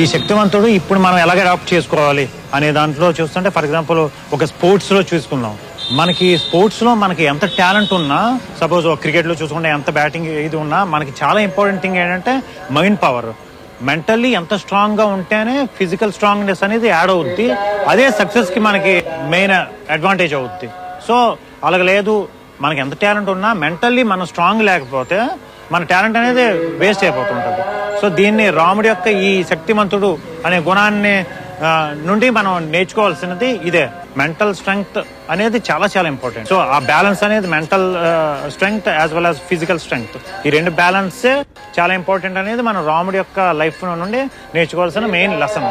ఈ శక్తివంతుడు ఇప్పుడు మనం ఎలాగ అడాప్ట్ చేసుకోవాలి అనే దాంట్లో చూస్తుంటే ఫర్ ఎగ్జాంపుల్ ఒక స్పోర్ట్స్లో చూసుకుందాం. మనకి స్పోర్ట్స్లో మనకి ఎంత టాలెంట్ ఉన్నా సపోజ్ క్రికెట్లో చూసుకుంటే ఎంత బ్యాటింగ్ ఇది ఉన్నా మనకి చాలా ఇంపార్టెంట్ థింగ్ ఏంటంటే మైండ్ పవర్ మెంటల్లీ ఎంత స్ట్రాంగ్గా ఉంటేనే ఫిజికల్ స్ట్రాంగ్నెస్ అనేది యాడ్ అవుద్ది. అదే సక్సెస్కి మనకి మెయిన్ అడ్వాంటేజ్ అవుద్ది. సో అలాగ లేదు. మనకి ఎంత టాలెంట్ ఉన్నా మెంటల్లీ మనం స్ట్రాంగ్ లేకపోతే మన టాలెంట్ అనేది వేస్ట్ అయిపోతుంటుంది. సో దీన్ని రాముడి యొక్క ఈ శక్తిమంతుడు అనే గుణాన్ని నుండి మనం నేర్చుకోవాల్సినది ఇదే. మెంటల్ స్ట్రెంగ్త్ అనేది చాలా చాలా ఇంపార్టెంట్ సో ఆ బ్యాలెన్స్ అనేది mental strength as well as physical strength ఈ రెండు బ్యాలెన్సే చాలా ఇంపార్టెంట్ అనేది మనం రాముడి యొక్క లైఫ్ నుండి నేర్చుకోవాల్సిన మెయిన్ లెసన్